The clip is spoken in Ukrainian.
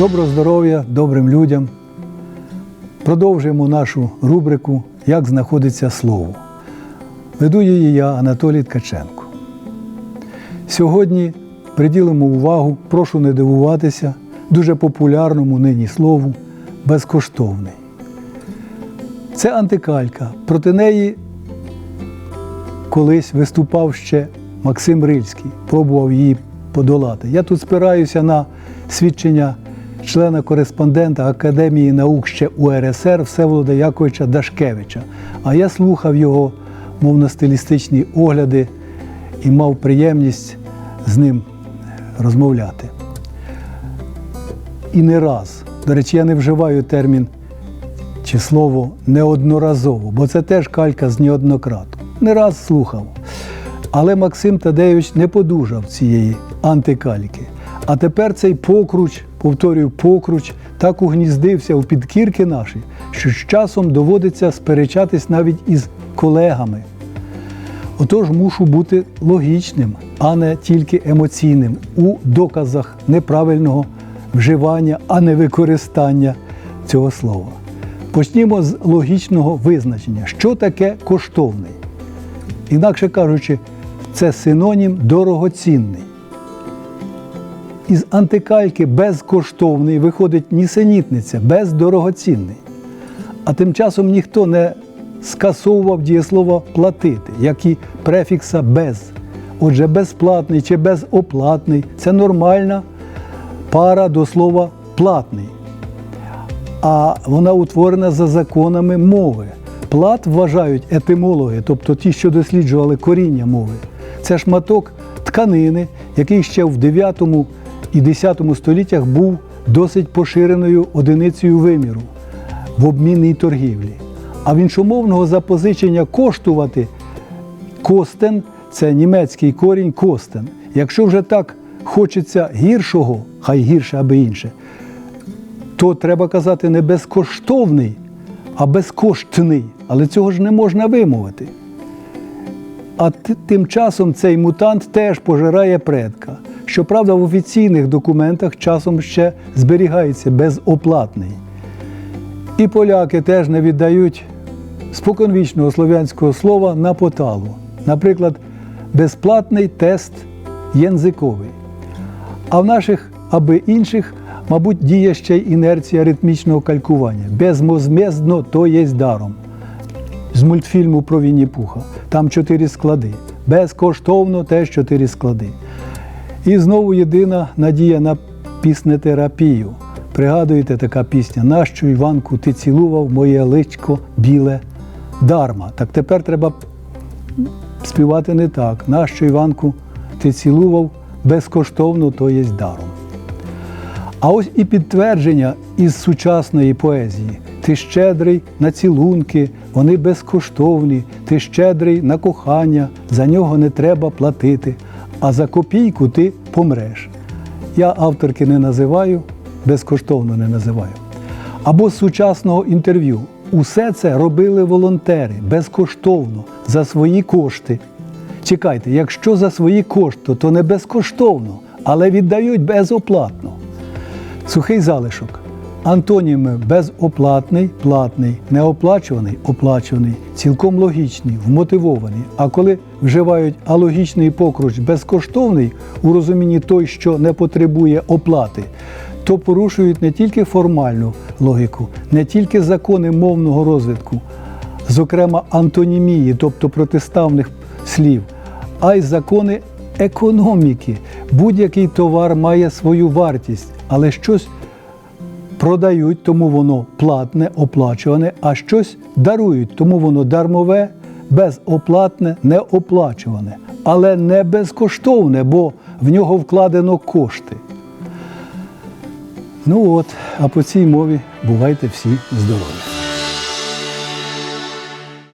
Доброго здоров'я добрим людям. Продовжуємо нашу рубрику Як знаходиться слово. Веду її я, Анатолій Ткаченко. Сьогодні приділимо увагу, прошу не дивуватися, дуже популярному нині слову безкоштовний. Це антикалька. Проти неї колись виступав ще Максим Рильський, пробував її подолати. Я тут спираюся на свідчення члена-кореспондента Академії наук ще УРСР Всеволода Яковича Дашкевича. А я слухав його мовно-стилістичні огляди і мав приємність з ним розмовляти. І не раз. До речі, я не вживаю термін чи слово неодноразово, бо це теж калька з неоднократу. Не раз слухав. Але Максим Тадеєвич не подужав цієї антикальки. А тепер цей покруч, повторюю, покруч, так угніздився у підкірки наші, що з часом доводиться сперечатись навіть із колегами. Отож мушу бути логічним, а не тільки емоційним у доказах неправильного вживання, а не використання цього слова. Почнімо з логічного визначення, що таке коштовний. Інакше кажучи, це синонім дорогоцінний. Із антикальки безкоштовний виходить нісенітниця, бездорогоцінний. А тим часом ніхто не скасовував дієслова платити, як і префікса без. Отже, безплатний чи безоплатний це нормальна пара до слова платний. А вона утворена за законами мови. Плат вважають етимологи, тобто ті, що досліджували коріння мови. Це шматок тканини, який ще в 9 і 10 століттях був досить поширеною одиницею виміру в обмінній торгівлі. А в іншомовного запозичення коштувати костен це німецький корінь костен. Якщо вже так хочеться гіршого, хай гірше аби інше, то треба казати не безкоштовний, а безкоштний. Але цього ж не можна вимовити. А тим часом цей мутант теж пожирає предка. Щоправда, в офіційних документах часом ще зберігається безоплатний. І поляки теж не віддають споконвічного слов'янського слова на поталу. Наприклад, безплатний тест язиковий. А в наших, аби інших, мабуть, діє ще й інерція ритмічного калькування. Безмозмездно то є даром. З мультфільму про Вінні Пуха. Там чотири склади. Безкоштовно теж чотири склади. І знову єдина надія на піснетерапію. Пригадуєте така пісня Нащо Іванку ти цілував моє личко біле дарма. Так тепер треба співати не так. Нащо Іванку ти цілував безкоштовно, то є даром. А ось і підтвердження із сучасної поезії. Ти щедрий на цілунки, вони безкоштовні, ти щедрий на кохання, за нього не треба платити, а за копійку ти помреш. Я авторки не називаю, безкоштовно не називаю. Або з сучасного інтерв'ю. Усе це робили волонтери безкоштовно за свої кошти. Чекайте, якщо за свої кошти, то не безкоштовно, але віддають безоплатно. Сухий залишок. Антоніми безоплатний, платний, неоплачуваний, оплачуваний, цілком логічний, вмотивований. А коли вживають алогічний покруч безкоштовний у розумінні той, що не потребує оплати, то порушують не тільки формальну логіку, не тільки закони мовного розвитку, зокрема антонімії, тобто протиставних слів, а й закони економіки. Будь-який товар має свою вартість, але щось продають, тому воно платне, оплачуване, а щось дарують, тому воно дармове, безоплатне, неоплачуване, але не безкоштовне, бо в нього вкладено кошти. Ну от, а по цій мові бувайте всі здорові.